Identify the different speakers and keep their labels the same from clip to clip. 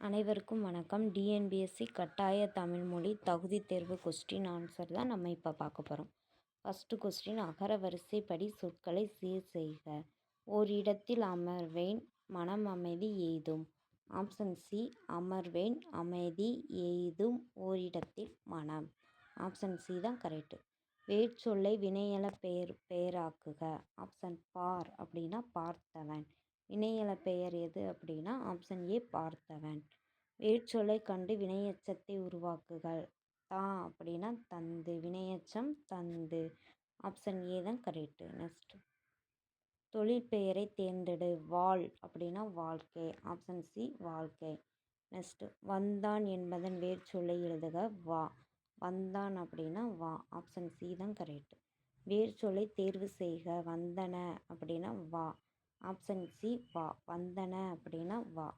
Speaker 1: அனைவருக்கும் வணக்கம். டிஎன்பிஎஸ்சி கட்டாய தமிழ்மொழி தகுதி தேர்வு கொஸ்டின் ஆன்சர் தான் நம்ம இப்போ பார்க்க போகிறோம் ஃபஸ்ட்டு கொஸ்டின் அகர வரிசைப்படி சொற்களை சீர் செய்க. ஓரிடத்தில் அமர்வேன் மனம் அமைதி எய்தும் ஆப்ஷன் சி அமர்வேன் அமைதி எய்தும் ஓரிடத்தில் மனம். ஆப்ஷன் சி தான் கரெக்டு வேர்ச்சொல்லை வினையல பெயர் பெயராக்குக ஆப்ஷன் பார் அப்படின்னா பார்த்தவன். வினையல பெயர் எது அப்படின்னா ஆப்ஷன் ஏ பார்த்தவன். வேர்ச்சொல்லை கண்டு வினையச்சத்தை உருவாக்குகள். தா அப்படின்னா தந்து வினையச்சம் தந்து. ஆப்ஷன் ஏ தான் கரெக்டு நெக்ஸ்ட் தொழிற்பெயரை தேர்ந்தெடு. வாழ் அப்படின்னா வாழ்க்கை. ஆப்ஷன் சி வாழ்க்கை. நெக்ஸ்ட் வந்தான் என்பதன் வேர்ச்சொல்லை எழுதுக. வா. வந்தான் அப்படின்னா வா. ஆப்ஷன் சி தான் கரெக்ட் வேர்ச்சொல்லை தேர்வு செய்க. வந்தன அப்படின்னா வா. ஆப்ஷன் சி வா. வந்தன அப்படின்னா வா.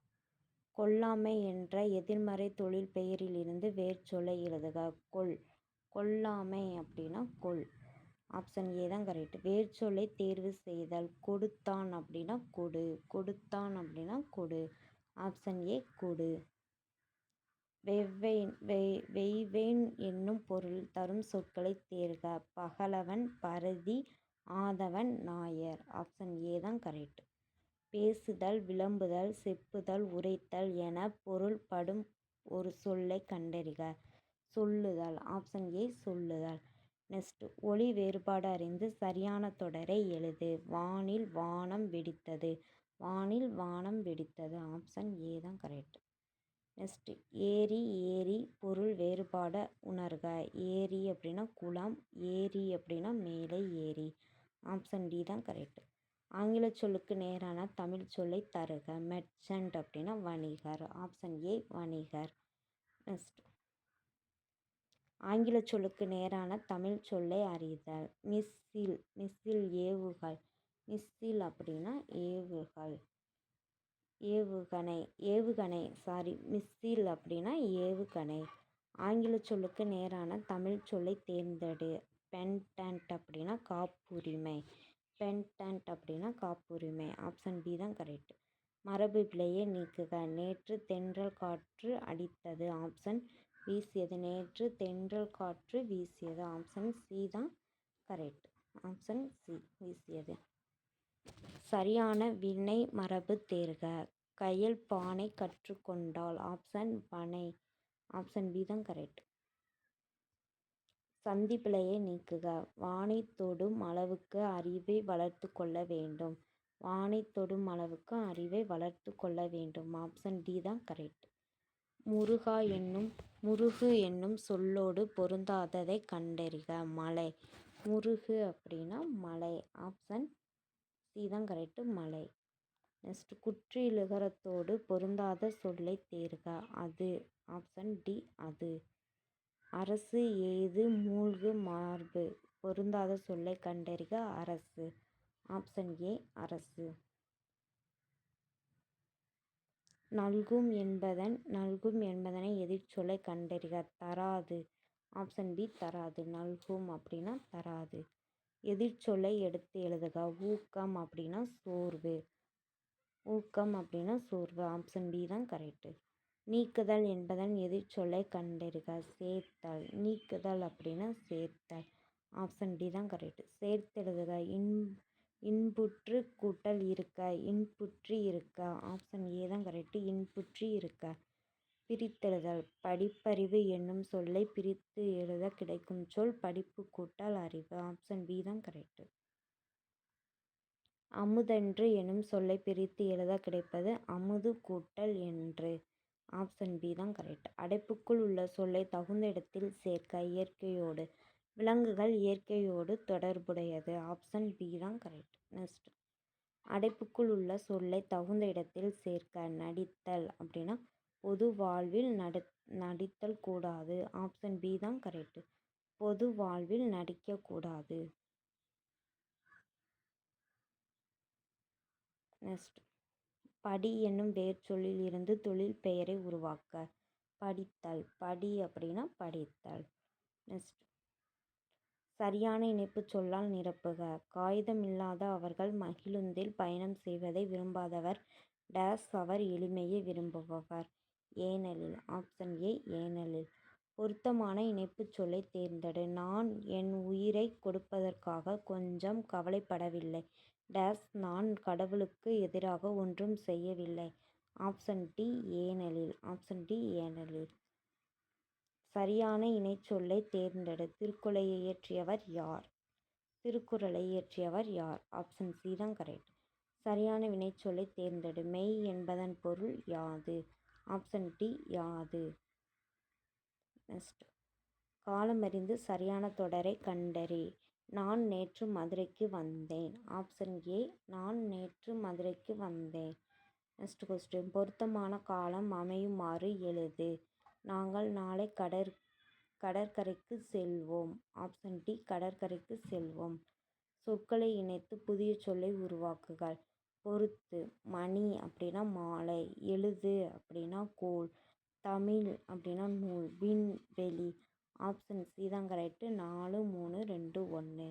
Speaker 1: கொல்லாமை என்ற எதிர்மறை தொழில் பெயரிலிருந்து வேர்ச்சொல்லை எழுதுக. கொல். கொல்லாமை அப்படின்னா கொல். ஆப்ஷன் ஏ தான் கரெக்ட் வேர்ச்சொல்லை தேர்வு செய்தல். கொடுத்தான் அப்படின்னா கொடு. கொடுத்தான் அப்படின்னா கொடு. ஆப்ஷன் ஏ கொடு. வெவ்வேன் வெய் வெய்வேன் என்னும் பொருள் தரும் சொற்களை தேர்க. பகலவன் பரதி ஆதவன் நாயர். ஆப்ஷன் ஏ தான் கரெக்ட் பேசுதல் விளம்புதல் செப்புதல் உரைத்தல் என பொருள்படும் ஒரு சொல்லை கண்டறிக. சொல்லுதல். ஆப்ஷன் ஏ சொல்லுதல். நெக்ஸ்ட் ஒளி வேறுபாடு அறிந்து சரியான தொடரை எழுது. வானில் வானம் வெடித்தது. வானில் வானம் வெடித்தது. ஆப்ஷன் ஏ தான் கரெக்ட் நெக்ஸ்ட் ஏரி ஏரி பொருள் வேறுபாடை உணர்க. ஏரி அப்படின்னா குளம் ஏரி அப்படின்னா மேலே ஏரி. ஆப்ஷன் டி தான் கரெக்டு. ஆங்கில சொல்லுக்கு நேரான தமிழ் சொல்லை தருக. மெர்ச்சன்ட் அப்படின்னா வணிகர். ஆப்ஷன் ஏ வணிகர். நெக்ஸ்ட். ஆங்கில சொல்லுக்கு நேரான தமிழ் சொல்லை அறிதல். மிஸ்ஸில் மிஸ்ஸில் ஏவுகள். மிஸ்ஸில் அப்படின்னா ஏவுகள். ஏவுகணை ஏவுகணை சாரி மிஸ்ஸில் அப்படின்னா ஏவுகணை. ஆங்கில சொல்லுக்கு நேரான தமிழ் சொல்லை தேர்ந்தெடு. பென்டன்ட் அப்படின்னா காப்புரிமை. பென்டன்ட் அப்படின்னா காப்புரிமை. ஆப்ஷன் பி தான் கரெக்ட் மரபு பிழையை நீக்குக. நேற்று தென்றல் காற்று அடித்தது. ஆப்ஷன் வீசியது. நேற்று தென்றல் காற்று வீசியது. ஆப்ஷன் சி தான் கரெக்ட் ஆப்ஷன் சி வீசியது. சரியான வினை மரபு தேர்க. கையில் பானை கற்றுக்கொண்டால். ஆப்ஷன் பனை. ஆப்ஷன் பி தான் கரெக்ட் சந்திப்பிழையை நீக்குக. வானை தொடும் அளவுக்கு அறிவை வளர்த்து கொள்ள வேண்டும். வானை தொடும் அளவுக்கு அறிவை வளர்த்து கொள்ள வேண்டும். ஆப்ஷன் டி தான் கரெக்ட். முருகா என்னும் முருகு என்னும் சொல்லோடு பொருந்தாததை கண்டறிக. மலை. முருகு அப்படின்னா மலை. ஆப்ஷன் சி தான் கரெக்டு. மலை. நெக்ஸ்ட் குற்றிலுகரத்தோடு பொருந்தாத சொல்லை தேர்க. அது. ஆப்ஷன் டி அது. அரசு எய்து மூழ்கு மார்பு? பொருந்தாத சொல்லை கண்டறிக அரசு. ஆப்ஷன் ஏ அரசு. நல்கும் என்பதன் நல்கும் என்பதனை எதிர்ச்சொல்லை கண்டறிக. தராது. ஆப்ஷன் பி தராது. நல்கும் அப்படின்னா தராது. எதிர்ச்சொல்லை எடுத்து எழுதுக. ஊக்கம் அப்படின்னா சோர்வு. ஊக்கம் அப்படின்னா சோர்வு. ஆப்ஷன் பி தான் கரெக்டு நீக்குதல் என்பதன் எதிர்ச்சொல்லை கண்டறிக. சேர்த்தல். நீக்குதல் அப்படின்னா சேர்த்தல். ஆப்ஷன் டி தான் கரெக்டு சேர்த்தெழுதுக. இன் இன்புற்று கூட்டல் இருக்க. இன்புற்றி இருக்க. ஆப்ஷன் ஏ தான் கரெக்டு இன்புற்றி இருக்க. பிரித்தெழுதல். படிப்பறிவு என்னும் சொல்லை பிரித்து எழுத கிடைக்கும் சொல் படிப்பு கூட்டல் அறிவு. ஆப்ஷன் பி தான் கரெக்டு அமுதன்று எனும் சொல்லை பிரித்து எழுத கிடைப்பது அமுது கூட்டல் என்று. ஆப்ஷன் பி தான் கரெக்ட் அடைப்புக்குள் உள்ள சொல்லை தகுந்த இடத்தில் சேர்க்க இயற்கையோடு விலங்குகள் இயற்கையோடு தொடர்புடையது. ஆப்ஷன் பி தான் கரெக்ட் நெக்ஸ்ட் அடைப்புக்குள் உள்ள சொல்லை தகுந்த இடத்தில் சேர்க்க நடித்தல் அப்படின்னா பொது வாழ்வில் நட நடித்தல் கூடாது. ஆப்ஷன் பி தான் கரெக்டு பொது வாழ்வில் நடிக்கக்கூடாது நெக்ஸ்ட் படி என்னும் வேர்ச்சொல்லில் இருந்து தொழில் பெயரை உருவாக்க. படித்தல். படி அப்படின்னா படித்தல். நெக்ஸ்ட். சரியான இணைப்பு சொல்லால் நிரப்புக. காகிதம் இல்லாத அவர்கள் மகிழுந்தில் பயணம் செய்வதை விரும்பாதவர். டேஸ் அவர் எளிமையை விரும்புபவர். ஏனலில் ஆப்ஷன் ஏ ஏனலில் பொருத்தமான இணைப்புச் சொல்லை தேர்ந்தெடு. நான் என் உயிரை கொடுப்பதற்காக கொஞ்சம் கவலைப்படவில்லை. டேஸ் நான் கடவுளுக்கு எதிராக ஒன்றும் செய்யவில்லை. ஆப்ஷன் டி ஏனலில் ஆப்ஷன் டி ஏனலில் சரியான இணைச்சொல்லை தேர்ந்தெடு. திருக்குறளை இயற்றியவர் யார்? திருக்குறளை இயற்றியவர் யார்? ஆப்ஷன் சி தான் கரெக்ட். சரியான வினைச்சொல்லை தேர்ந்தெடு. மெய் என்பதன் பொருள் யாது? ஆப்ஷன் டி யாது? நெக்ஸ்ட். காலமறிந்து சரியான தொடரை கண்டறி. நான் நேற்று மதுரைக்கு வந்தேன். ஆப்ஷன் ஏ நான் நேற்று மதுரைக்கு வந்தேன். நெக்ஸ்ட் கொஸ்டின் பொருத்தமான காலம் அமையுமாறு எழுது. நாங்கள் நாளை கடற் கடற்கரைக்கு செல்வோம். ஆப்ஷன் டி கடற்கரைக்கு செல்வோம். சொற்களை இணைத்து புதிய சொல்லை உருவாக்குகள் பொறுத்து. மணி அப்படின்னா மாலை. எழுது அப்படின்னா கோல் தமிழ் அப்படின்னா நூல். விண்வெளி. ஆப்ஷன் சி தான் கரெக்டு நாலு மூணு ரெண்டு ஒன்று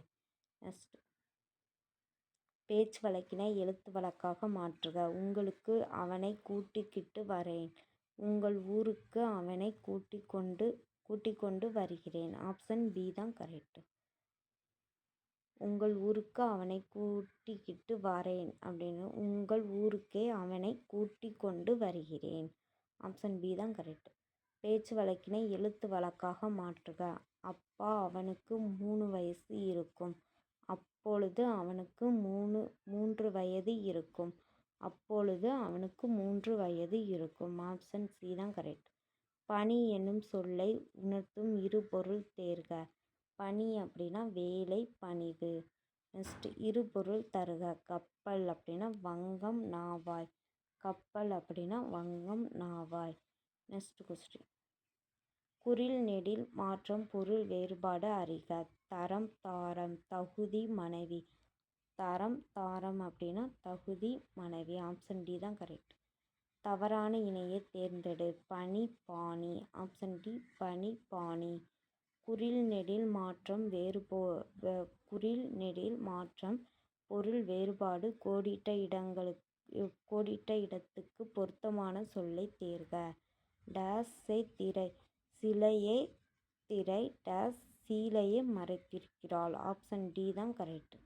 Speaker 1: நெக்ஸ்ட் பேச்சு வழக்கினை எழுத்து வழக்காக மாற்றுக. உங்களுக்கு அவனை கூட்டிக்கிட்டு வரேன். உங்கள் ஊருக்கு அவனை கூட்டிக் கொண்டு கூட்டிக் கொண்டு வருகிறேன். ஆப்ஷன் பி தான் கரெக்டு உங்கள் ஊருக்கு அவனை கூட்டிக்கிட்டு வரேன் அப்படின்னு. உங்கள் ஊருக்கே அவனை கூட்டிக் கொண்டு வருகிறேன். ஆப்ஷன் பி தான் கரெக்டு பேச்சு வழக்கினை எழுத்து வழக்காக மாற்றுக. அப்பா அவனுக்கு மூணு வயசு இருக்கும். அப்பொழுது அவனுக்கு மூணு மூன்று வயது இருக்கும். அப்பொழுது அவனுக்கு மூன்று வயது இருக்கும். ஆப்ஷன் சி தான் கரெக்ட் பணி என்னும் சொல்லை உணர்த்தும் இரு பொருள் தேர்க. பணி அப்படின்னா வேலை பணிவு. நெக்ஸ்ட் இரு பொருள் தருக. கப்பல் அப்படின்னா வங்கம் நாவாய். கப்பல் அப்படின்னா வங்கம் நாவாய். நெக்ஸ்ட் கொஸ்டின் குறில் நெடில் மாற்றம் பொருள் வேறுபாடு அறிக. தரம் தாரம் தகுதி மனைவி. தரம் தாரம் அப்படின்னா தகுதி மனைவி. ஆப்ஷன் டி தான் கரெக்ட் தவறான இணையை தேர்ந்தெடு. பனி பாணி. ஆப்ஷன் டி பனி பாணி. குறில் நெடில் மாற்றம் வேறுபோ குறில் நெடில் மாற்றம் பொருள் வேறுபாடு. கோடிட்ட இடங்களுக்கு கோடிட்ட இடத்துக்கு பொருத்தமான சொல்லை தேர்க. டேஸை திரை. சிலையை திரை டேஸ் சீலையை மறைத்திருக்கிறாள். ஆப்ஷன் டி தான் கரெக்ட்.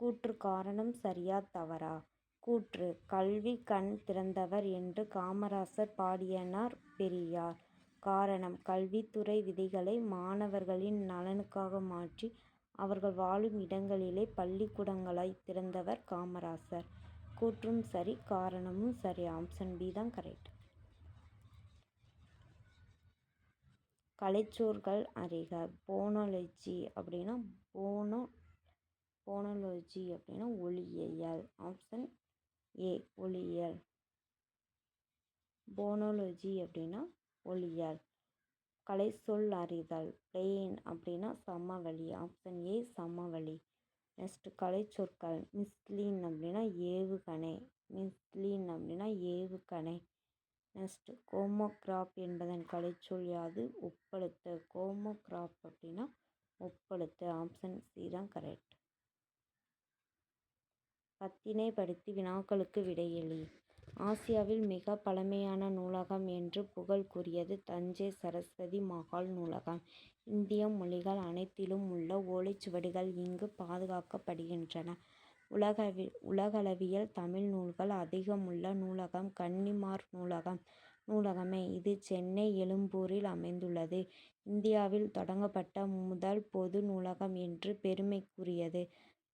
Speaker 1: கூற்று காரணம் சரியா தவறா? கூற்று கல்வி கண் திறந்தவர் என்று காமராசர் பாடியனார் பெரியார். காரணம் கல்வித்துறை விதிகளை மாணவர்களின் நலனுக்காக மாற்றி அவர்கள் வாழும் இடங்களிலே பள்ளிக்கூடங்களாய் திறந்தவர் காமராசர். கூற்றும் சரி காரணமும் சரி. ஆப்ஷன் பி தான் கரெக்ட். கலைச்சொற்கள் அறிக. போனாலஜி அப்படின்னா போனோ போனாலஜி அப்படின்னா ஒளியியல். ஆப்ஷன் ஏ ஒளியியல். போனாலஜி அப்படின்னா ஒளியியல். கலைச்சொல் அறிதல். பிளேன் அப்படின்னா சமவெளி. ஆப்ஷன் ஏ சமவெளி. நெக்ஸ்ட்டு கலைச்சொற்கள். மிஸ்லீன் அப்படின்னா ஏவுகணை. மிஸ்லீன் அப்படின்னா ஏவுகணை. நெக்ஸ்ட்டு கோமோகிராப் என்பதன் கலைச்சொல் யாது? ஒப்பழுத்து கோமோகிராப் அப்படின்னா ஒப்பழுத்து ஆப்ஷன் சி தான் கரெக்ட் பத்தினைப்படுத்தி வினாக்களுக்கு விடையெளி ஆசியாவில் மிக பழமையான நூலகம் என்று புகழ் கூறியது தஞ்சை சரஸ்வதி மகால் நூலகம். இந்திய மொழிகள் அனைத்திலும் உள்ள ஓலைச்சுவடிகள் இங்கு பாதுகாக்கப்படுகின்றன. உலகவி உலகளவியல் தமிழ் நூல்கள் அதிகமுள்ள நூலகம் கன்னிமார் நூலகம் நூலகமே. இது சென்னை எழும்பூரில் அமைந்துள்ளது. இந்தியாவில் தொடங்கப்பட்ட முதல் பொது நூலகம் என்று பெருமைக்குரியது.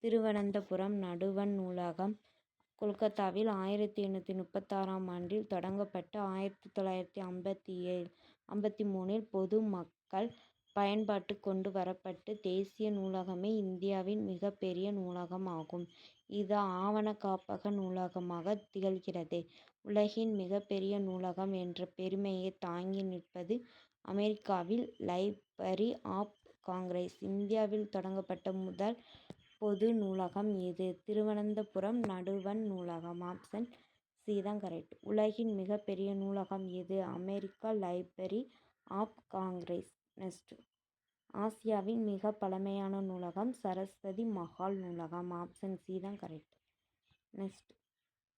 Speaker 1: திருவனந்தபுரம் நடுவண் நூலகம் கொல்கத்தாவில் ஆயிரத்தி எண்ணூற்றி முப்பத்தாறாம் ஆண்டில் தொடங்கப்பட்டு ஆயிரத்தி தொள்ளாயிரத்தி ஐம்பத்தி ஏழு ஐம்பத்தி மூணில் பொது மக்கள் பயன்பாட்டுக்கு கொண்டு வரப்பட்டு தேசிய நூலகமே இந்தியாவின் மிகப்பெரிய நூலகம் ஆகும் இது ஆவண காப்பக நூலகமாக திகழ்கிறது. உலகின் மிகப்பெரிய நூலகம் என்ற பெருமையை தாங்கி நிற்பது அமெரிக்காவில் லைப்ரரி ஆப் காங்கிரஸ். இந்தியாவில் தொடங்கப்பட்ட முதல் பொது நூலகம் இது. திருவனந்தபுரம் நடுவண் நூலகம். ஆப்ஷன் சி தான் கரெக்ட். உலகின் மிகப்பெரிய நூலகம் எது? America library of Congress. Next ஆசியாவின் மிக பழமையான நூலகம் சரஸ்வதி மஹால் நூலகம். ஆப்ஷன் சி தான் கரெக்ட் நெக்ஸ்ட்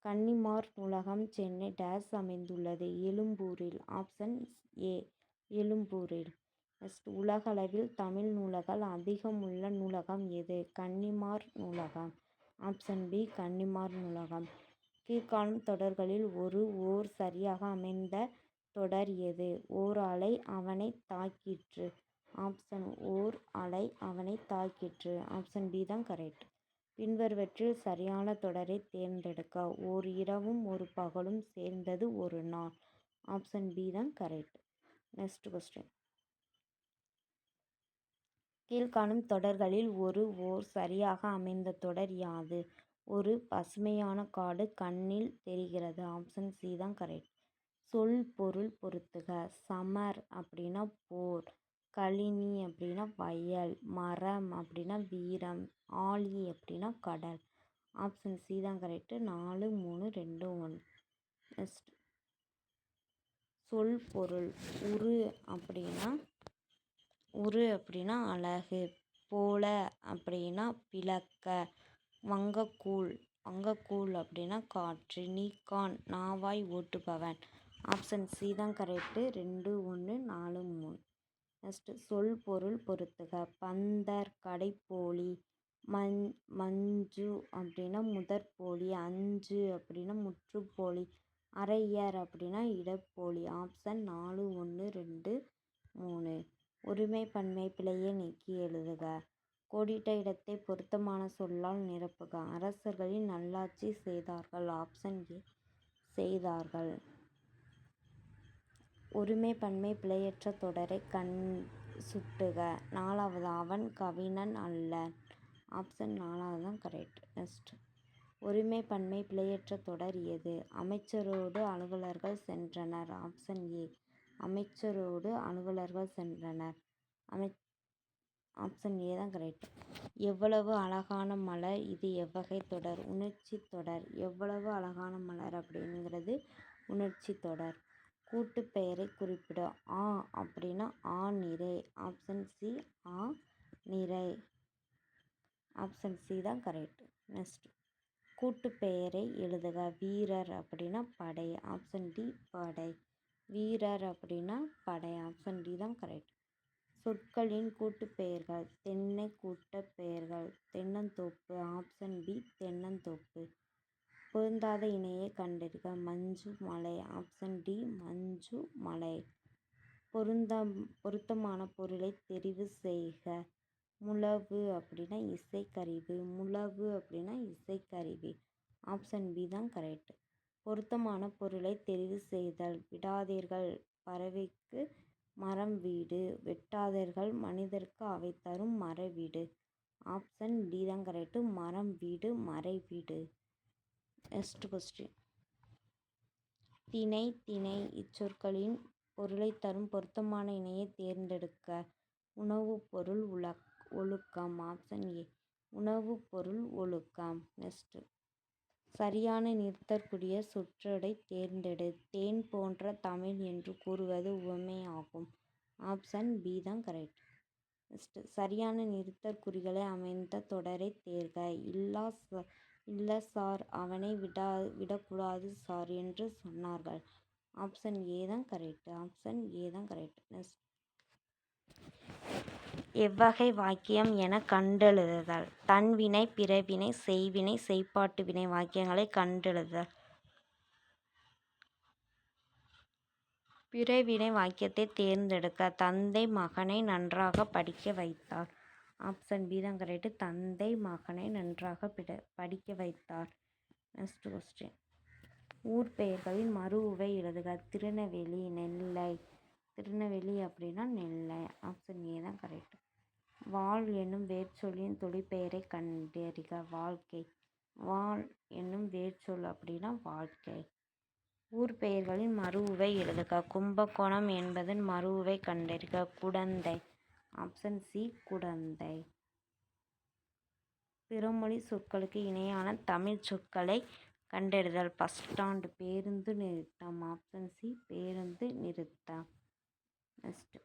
Speaker 1: கன்னிமார் நூலகம் சென்னை டேஸ் அமைந்துள்ளது. எழும்பூரில். ஆப்ஷன் ஏ எழும்பூரில். நெக்ஸ்ட் உலகளவில் தமிழ் நூல்கள் அதிகம் உள்ள நூலகம் எது? கன்னிமார் நூலகம். ஆப்ஷன் பி கன்னிமார் நூலகம். கீழ்காணும் தொடர்களில் ஒரு ஓர் சரியாக அமைந்த தொடர் எது ஓர் அலை அவனை தாக்கிற்று. ஆப்ஷன் ஓர் அலை அவனை தாக்கிற்று. ஆப்ஷன் பி தான் கரெக்ட். பின்வருவற்றில் சரியான தொடரை தேர்ந்தெடுக்க ஓர் இரவும் ஒரு பகலும் சேர்ந்தது ஒரு நாள். ஆப்ஷன் பி தான் கரெக்ட். Next question. கீழ்காணும் தொடர்களில் ஒரு ஓர் சரியாக அமைந்த தொடர் யாது? ஒரு பசுமையான காடு கண்ணில் தெரிகிறது. ஆப்ஷன் சி தான் கரெக்ட். சொல் பொருள் பொறுத்துக சமர் அப்படின்னா போர். கழினி அப்படின்னா வயல். மரம் அப்படின்னா வீரம். ஆழி அப்படின்னா கடல். ஆப்ஷன் சி தான் கரெக்டு நாலு மூணு ரெண்டு ஒன்று. நெக்ஸ்ட் சொல் பொருள். உரு அப்படின்னா உரு அப்படின்னா அழகு. போல அப்படின்னா பிளக்க வங்கக்கூழ். வங்கக்கூழ் அப்படின்னா காற்று. நீக்கான். நாவாய் ஓட்டுபவன். ஆப்ஷன் சி தான் கரெக்டு ரெண்டு ஒன்று நாலு மூணு. நெக்ஸ்ட்டு சொல் பொருள் பொறுத்துக. பந்தர் கடைப்போலி மஞ் மஞ்சு அப்படின்னா முதற்போலி அஞ்சு அப்படின்னா முற்றுப்போலி அரையர் அப்படின்னா இடப்போலி. ஆப்ஷன் நாலு ஒன்று ரெண்டு மூணு. ஒருமை பன்மை பிழையை நீக்கி எழுதுக. கோடிட்ட இடத்தை பொருத்தமான சொல்லால் நிரப்புக. அரசர்களின் நல்லாட்சி செய்தார்கள். ஆப்ஷன் ஏ செய்தார்கள். ஒருமை பன்மை பிழையற்ற தொடரை கண் சுட்டுக. நாலாவது அவன் கவினன் அல்லன் ஆப்ஷன் நாலாவது தான் கரெக்ட். நெக்ஸ்ட். ஒருமை பன்மை பிழையற்ற தொடர் எது? அமைச்சரோடு அலுவலர்கள் சென்றனர். Option A. அமைச்சரோடு அலுவலர்கள் சென்றனர். அமை ஆப்ஷன் ஏ தான் கரெக்ட். எவ்வளவு அழகான மலர் இது? எவ்வகை தொடர்? உணர்ச்சி தொடர். எவ்வளவு அழகான மலர் அப்படிங்கிறது உணர்ச்சி தொடர். கூட்டு பெயரை குறிப்பிட. ஆ அப்படின்னா ஆ நிறை. ஆப்ஷன் சி ஆ நிறை. ஆப்ஷன் சி தான் கரெக்ட். நெக்ஸ்ட். கூட்டு பெயரை எழுதுக. வீரர் அப்படின்னா படை. ஆப்ஷன் டி படை. வீரர் அப்படின்னா படை. ஆப்ஷன் டி தான் கரெக்ட். சொற்களின் கூட்டு பெயர்கள் தென்னை கூட்ட பெயர்கள் தென்னந்தோப்பு. ஆப்ஷன் பி தென்னந்தோப்பு. பொருந்தாத இணையை கண்டறிக. மஞ்சு மலை. ஆப்ஷன் டி மஞ்சு மலை. பொருந்த பொருத்தமான பொருளை தெரிவு செய்க. முழவு அப்படின்னா இசைக்கருவி. முழவு அப்படின்னா இசைக்கருவி. ஆப்ஷன் பி தான் கரெக்ட். பொருத்தமான பொருளை தெரிவு செய்தல். விடாதீர்கள். பறவைக்கு மரம் வீடு. வெட்டாதீர்கள். மனிதருக்கு அவை தரும் மர வீடு. ஆப்ஷன் டி தான் கரெக்டு. மரம் வீடு மறை வீடு. நெக்ஸ்ட் கொஸ்டின் திணை திணை இச்சொற்களின் பொருளை தரும் பொருத்தமான இணையை தேர்ந்தெடுக்க உணவுப் பொருள் உலக் ஒழுக்கம். ஆப்ஷன் ஏ உணவுப் பொருள் ஒழுக்கம். நெக்ஸ்ட்டு சரியான நிறுத்தற்குரிய சுற்றடை தேர்ந்தெடு. தேன் போன்ற தமிழ் என்று கூறுவது உவமையாகும் ஆப்ஷன் பி தான் கரெக்ட் நெக்ஸ்ட்டு சரியான நிறுத்தற்குறிகளை அமைந்த தொடரை தேர்க. இல்லா இல்லை சார் அவனை விடா விடக்கூடாது சார் என்று சொன்னார்கள். ஆப்ஷன் ஏ தான் கரெக்டு ஆப்ஷன் ஏ தான் கரெக்ட். நெக்ஸ்ட். எவ்வகை வாக்கியம் என கண்டெழுதுதல். தன்வினை பிறவினை செய்வினை செய்ப்பாட்டு வினை வாக்கியங்களை கண்டெழுதல் பிறவினை வாக்கியத்தை தேர்ந்தெடுக்க தந்தை மகனை நன்றாக படிக்க வைத்தார். ஆப்ஷன் பி தான் கரெக்டு தந்தை மகனை நன்றாக பிட படிக்க வைத்தார். நெக்ஸ்ட் கொஸ்டின் ஊர் பெயர்களின் மறு உவை எழுதுக. திருநெல்வேலி நெல்லை. திருநெல்வேலி அப்படின்னா நெல்லை. ஆப்ஷன் ஏ தான் கரெக்ட் வாழ் என்னும் வேர்ச்சொல்லின் தொழிற்பெயரை கண்டறிக. வாழ்க்கை. வாழ் என்னும் வேர்ச்சொல் அப்படின்னா வாழ்க்கை. ஊர் பெயர்களின் மறு உவை எழுதுக. கும்பகோணம் என்பதன் மறு உவை கண்டறிக. குடந்தை. Option C Kudanthai. பிறமொழி சொற்களுக்கு இணையான தமிழ் சொற்களை கண்டறிதல். பஸ் ஸ்டாண்டு பேருந்து நிறுத்தம் ஆப்ஷன் சி பேருந்து நிறுத்தம். நெக்ஸ்ட்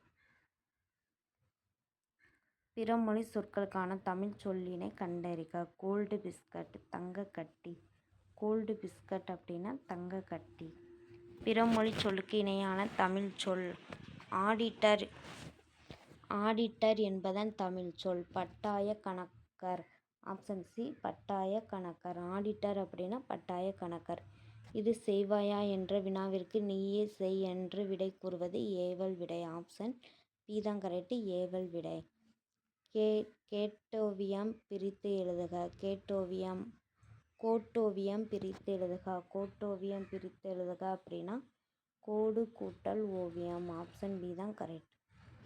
Speaker 1: பிறமொழி சொற்களுக்கான தமிழ் சொல்லினை கண்டறிக. கோல்டு பிஸ்கட் தங்கக்கட்டி. கோல்டு பிஸ்கட் அப்படின்னா தங்க கட்டி சொல்லுக்கு இணையான தமிழ் சொல். ஆடிட்டர் ஆடிட்டர் என்பதன் தமிழ் சொல். பட்டாய கணக்கர். ஆப்ஷன் சி பட்டாய கணக்கர். ஆடிட்டர் அப்படின்னா பட்டாய கணக்கர். இது செய்வாயா என்ற வினாவிற்கு நீயே செய் என்று விடை கூறுவது ஏவல் விடை. ஆப்ஷன் பி தான் கரெக்டு ஏவல் விடை. கே கேட்டோவியம் பிரித்து எழுதுக. கேட்டோவியம் கோட்டோவியம் பிரித்து எழுதுக. கோட்டோவியம் பிரித்து எழுதுக அப்படின்னா கோடு கூட்டல் ஓவியம். ஆப்ஷன் பி தான் கரெக்ட்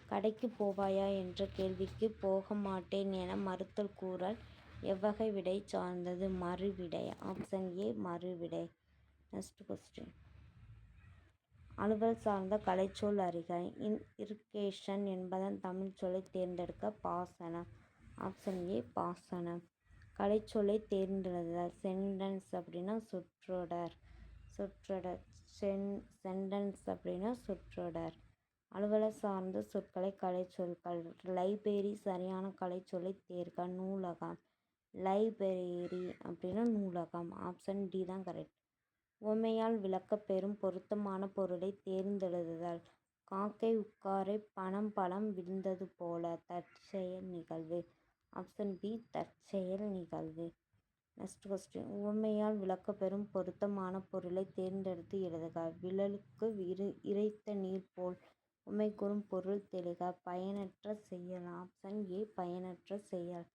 Speaker 1: கடைக்கு போவாயா என்ற கேள்விக்கு போக மாட்டேன் என மறுத்தல் கூறல் எவ்வகை விடை சார்ந்தது? மறுவிடை. Option A மறுவிடை. Next question. அலுவல் சார்ந்த கலைச்சொல் அறிக. இன் இரிகேஷன் என்பதன் தமிழ் சொல்லை தேர்ந்தெடுக்க பாசனம் ஆப்ஷன் ஏ பாசனம் கலைச்சொல்லை தேர்ந்தெடுத்தல். சென்டென்ஸ் அப்படின்னா சொற்றொடர். சொற்றொடர். சென் சென்டென்ஸ் அப்படின்னா சொற்றொடர். அலுவலர் சார்ந்த சொற்களை கலைச்சொற்கள் லைப்ரரி சரியான கலைச்சொல்லை தேர்க நூலகம் லைப்ரரி அப்படின்னா நூலகம் ஆப்ஷன் டி தான் கரெக்ட் உவமையால் விளக்கப்பெறும் பொருத்தமான பொருளை தேர்ந்தெழுதுதல். காக்கை உட்காரை பணம் பழம் விழுந்தது போல தற்செயல் நிகழ்வு. ஆப்ஷன் பி தற்செயல் நிகழ்வு. நெக்ஸ்ட் கொஸ்டின் உவமையால் விளக்கப்பெறும் பொருத்தமான பொருளை தேர்ந்தெடுத்து எழுதுக. விழலுக்கு இரு இறைத்த நீர் போல் உண்மை கூறும் பொருள் தெளிக பயனற்ற செயல் ஆப்ஷன் ஏ பயனற்ற செயல்.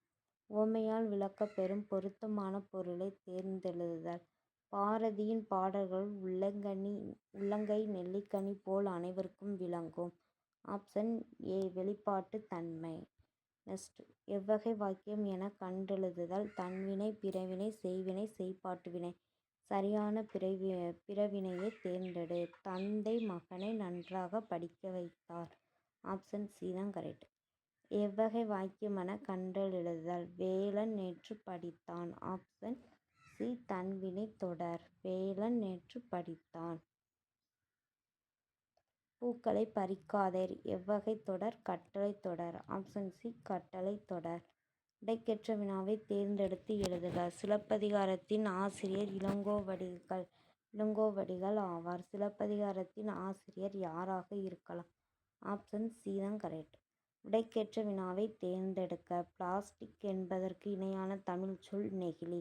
Speaker 1: உவமையால் விளக்கப்பெறும் பொருத்தமான பொருளை தேர்ந்தெழுதுதல். பாரதியின் பாடல்கள் உள்ளங்கனி உள்ளங்கை நெல்லிக்கனி போல் அனைவருக்கும் விளங்கும். ஆப்ஷன் ஏ வெளிப்பாட்டு தன்மை. நெக்ஸ்ட் எவ்வகை வாக்கியம் என கண்டெழுதுதல். தன்வினை பிறவினை செய்வினை செய்பாட்டு வினை சரியான பிறவி பிறவினையை தேர்ந்தெடு. தந்தை மகனை நன்றாக படிக்க வைத்தார். ஆப்ஷன் சி தான் கரெக்ட் எவ்வகை வாக்கியமன கண்டல் கண்டெழுதுதல் வேலன் நேற்று படித்தான். ஆப்ஷன் சி தன்வினை தொடர். வேலன் நேற்று படித்தான். பூக்களை பறிக்காதேர். எவ்வகை தொடர்? கட்டளை தொடர். ஆப்ஷன் சி கட்டளை தொடர். இடைக்கற்ற வினாவை தேர்ந்தெடுத்து எழுதுக. சிலப்பதிகாரத்தின் ஆசிரியர் இளங்கோவடிகள் இளங்கோவடிகள் ஆவார். சிலப்பதிகாரத்தின் ஆசிரியர் யாராக இருக்கலாம்? ஆப்ஷன் சி தான் கரெக்ட். உடைக்கேற்ற வினாவை தேர்ந்தெடுக்க. பிளாஸ்டிக் என்பதற்கு இணையான தமிழ் சொல் நெகிழி.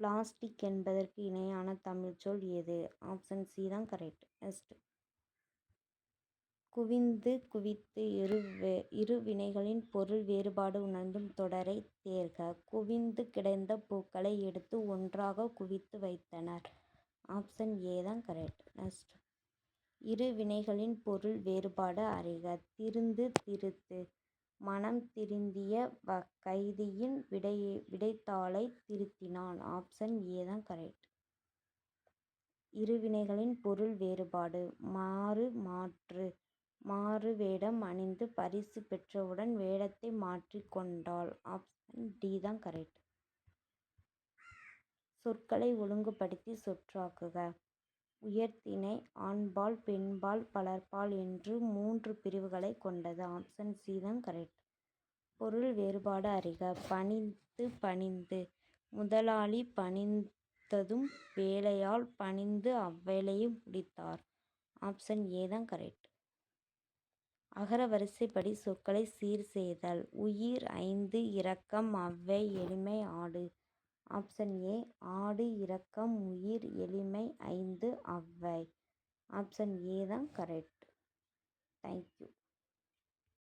Speaker 1: பிளாஸ்டிக் என்பதற்கு இணையான தமிழ் சொல் எது? ஆப்ஷன் சி தான் கரெக்ட். நெக்ஸ்ட். குவிந்து குவித்து இரு இரு வினைகளின் பொருள் வேறுபாடு உணர்ந்தும் தொடரை தேர்க. குவிந்து கிடந்த பூக்களை எடுத்து ஒன்றாக குவித்து வைத்தனர். ஆப்ஷன் ஏ தான் கரெக்ட் நெக்ஸ்ட் இரு வினைகளின் பொருள் வேறுபாடு அறிக. திருந்து திருத்து. மனம் திருந்திய வ கைதியின் விடை விடைத்தாளை திருத்தினான். ஆப்ஷன் ஏ தான் கரெக்ட் இருவினைகளின் பொருள் வேறுபாடு. மாறு மாற்று. மாறு வேடம் அணிந்து பரிசு பெற்றவுடன் வேடத்தை மாற்றிக் கொண்டாள். ஆப்ஷன் டி தான் கரெக்ட் சொற்களை ஒழுங்குபடுத்தி சொற்றாக்குக. உயர்திணை ஆண்பால் பெண்பால் பலர்பால் என்று மூன்று பிரிவுகளை கொண்டது. ஆப்ஷன் சி தான் கரெக்ட் பொருள் வேறுபாடு அறிக. பணிந்து பணிந்து. முதலாளி பணிந்ததும் வேலையால் பணிந்து அவ்வேலையை முடித்தார். ஆப்ஷன் ஏ தான் கரெக்ட் அகர வரிசைப்படி சொற்களை சீர் செய்தல். உயிர் ஐந்து இரக்கம் அவ்வை எளிமை ஆடு. ஆப்ஷன் ஏ ஆடு இரக்கம் உயிர் எளிமை ஐந்து அவ்வை. ஆப்ஷன் ஏ தான் கரெக்ட். தேங்க்யூ